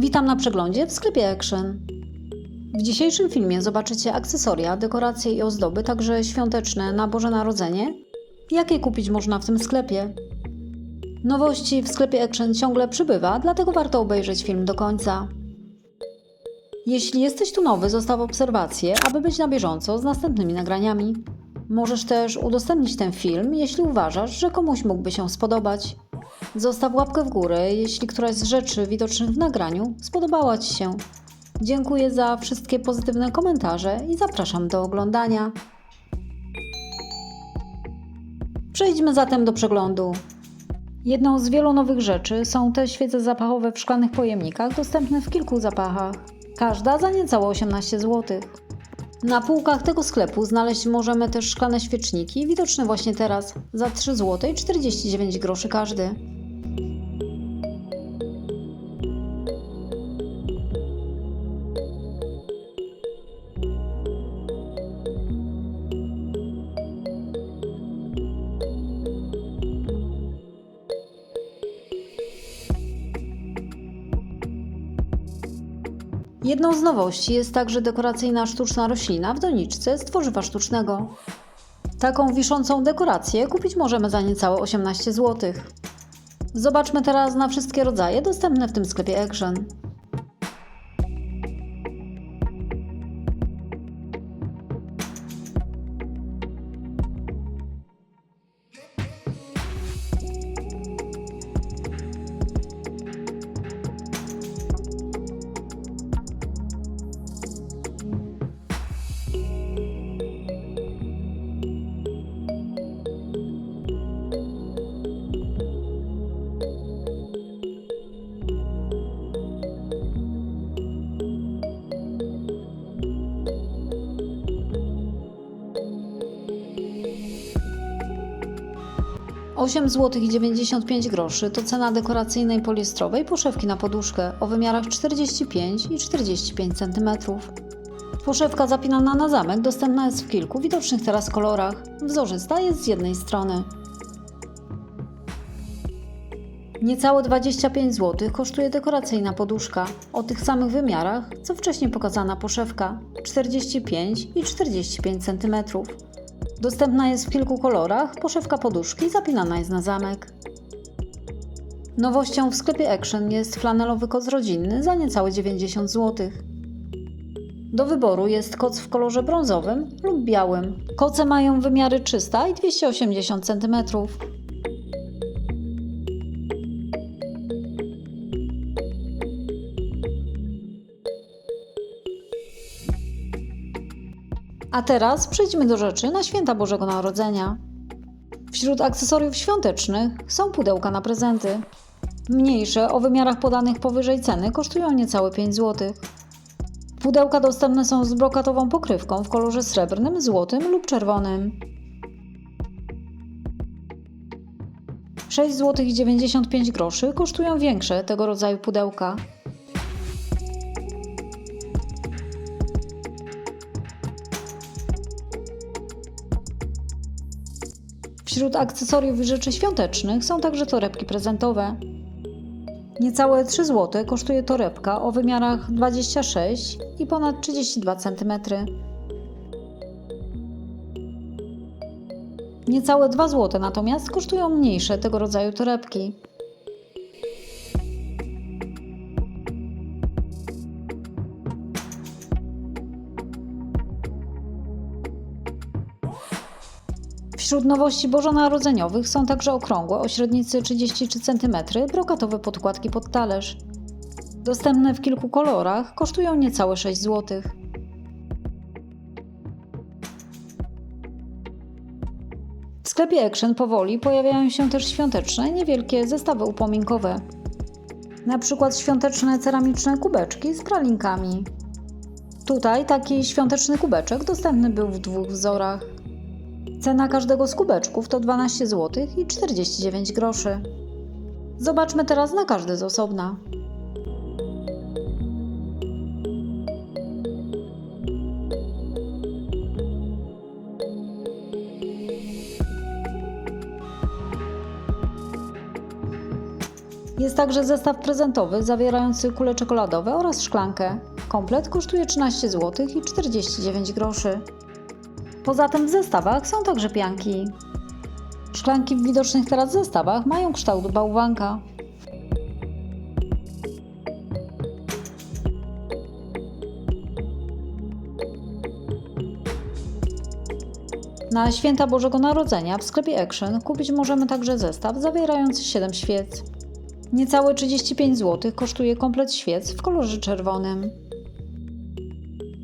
Witam na przeglądzie w sklepie Action. W dzisiejszym filmie zobaczycie akcesoria, dekoracje i ozdoby, także świąteczne na Boże Narodzenie. Jakie kupić można w tym sklepie? Nowości w sklepie Action ciągle przybywa, dlatego warto obejrzeć film do końca. Jeśli jesteś tu nowy, zostaw obserwację, aby być na bieżąco z następnymi nagraniami. Możesz też udostępnić ten film, jeśli uważasz, że komuś mógłby się spodobać. Zostaw łapkę w górę, jeśli któraś z rzeczy widocznych w nagraniu spodobała Ci się. Dziękuję za wszystkie pozytywne komentarze i zapraszam do oglądania. Przejdźmy zatem do przeglądu. Jedną z wielu nowych rzeczy są te świece zapachowe w szklanych pojemnikach, dostępne w kilku zapachach. Każda za niecałe 18 zł. Na półkach tego sklepu znaleźć możemy też szklane świeczniki, widoczne właśnie teraz, za 3 zł 49 groszy każdy. Jedną z nowości jest także dekoracyjna sztuczna roślina w doniczce z tworzywa sztucznego. Taką wiszącą dekorację kupić możemy za niecałe 18 zł. Zobaczmy teraz na wszystkie rodzaje dostępne w tym sklepie Action. Osiem zł i 95 groszy to cena dekoracyjnej poliestrowej poszewki na poduszkę o wymiarach 45 i 45 cm. Poszewka zapinana na zamek dostępna jest w kilku widocznych teraz kolorach. Wzorzysta jest z jednej strony. Niecałe 25 zł kosztuje dekoracyjna poduszka o tych samych wymiarach, co wcześniej pokazana poszewka 45 i 45 cm. Dostępna jest w kilku kolorach, poszewka poduszki zapinana jest na zamek. Nowością w sklepie Action jest flanelowy koc rodzinny za niecałe 90 zł. Do wyboru jest koc w kolorze brązowym lub białym. Koce mają wymiary 300 i 280 cm. A teraz przejdźmy do rzeczy na święta Bożego Narodzenia. Wśród akcesoriów świątecznych są pudełka na prezenty. Mniejsze, o wymiarach podanych powyżej ceny, kosztują niecałe 5 zł. Pudełka dostępne są z brokatową pokrywką w kolorze srebrnym, złotym lub czerwonym. 6 zł i 95 groszy kosztują większe tego rodzaju pudełka. Wśród akcesoriów i rzeczy świątecznych są także torebki prezentowe. Niecałe 3 zł kosztuje torebka o wymiarach 26 i ponad 32 cm. Niecałe 2 zł natomiast kosztują mniejsze tego rodzaju torebki. Wśród nowości bożonarodzeniowych są także okrągłe o średnicy 33 cm brokatowe podkładki pod talerz. Dostępne w kilku kolorach, kosztują niecałe 6 zł. W sklepie Action powoli pojawiają się też świąteczne, niewielkie zestawy upominkowe. Na przykład świąteczne ceramiczne kubeczki z pralinkami. Tutaj taki świąteczny kubeczek dostępny był w dwóch wzorach. Cena każdego z kubeczków to 12 zł i 49 groszy. Zobaczmy teraz na każdy z osobna. Jest także zestaw prezentowy zawierający kule czekoladowe oraz szklankę. Komplet kosztuje 13 zł i 49 groszy. Poza tym w zestawach są także pianki. Szklanki w widocznych teraz zestawach mają kształt bałwanka. Na święta Bożego Narodzenia w sklepie Action kupić możemy także zestaw zawierający 7 świec. Niecałe 35 zł kosztuje komplet świec w kolorze czerwonym.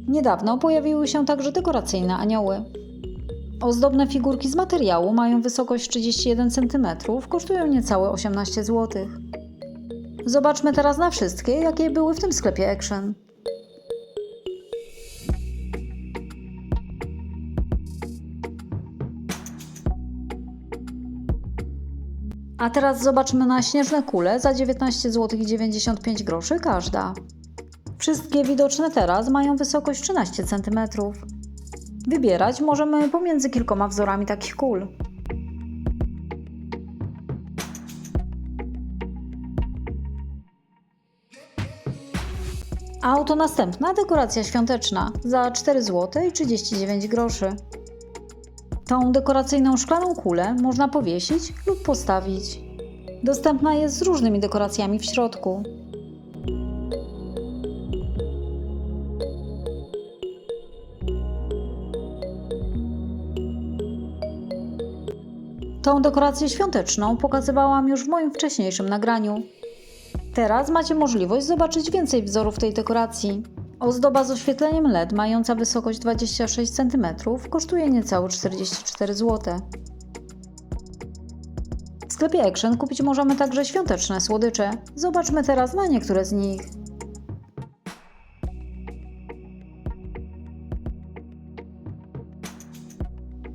Niedawno pojawiły się także dekoracyjne anioły. Ozdobne figurki z materiału mają wysokość 31 cm, kosztują niecałe 18 zł. Zobaczmy teraz na wszystkie, jakie były w tym sklepie Action. A teraz zobaczmy na śnieżne kule za 19 zł i 95 groszy każda. Wszystkie widoczne teraz mają wysokość 13 cm. Wybierać możemy pomiędzy kilkoma wzorami takich kul. A oto następna dekoracja świąteczna za 4 zł i 39 groszy. Tą dekoracyjną szklaną kulę można powiesić lub postawić. Dostępna jest z różnymi dekoracjami w środku. Tą dekorację świąteczną pokazywałam już w moim wcześniejszym nagraniu. Teraz macie możliwość zobaczyć więcej wzorów tej dekoracji. Ozdoba z oświetleniem LED mająca wysokość 26 cm kosztuje niecałe 44 zł. W sklepie Action kupić możemy także świąteczne słodycze. Zobaczmy teraz na niektóre z nich.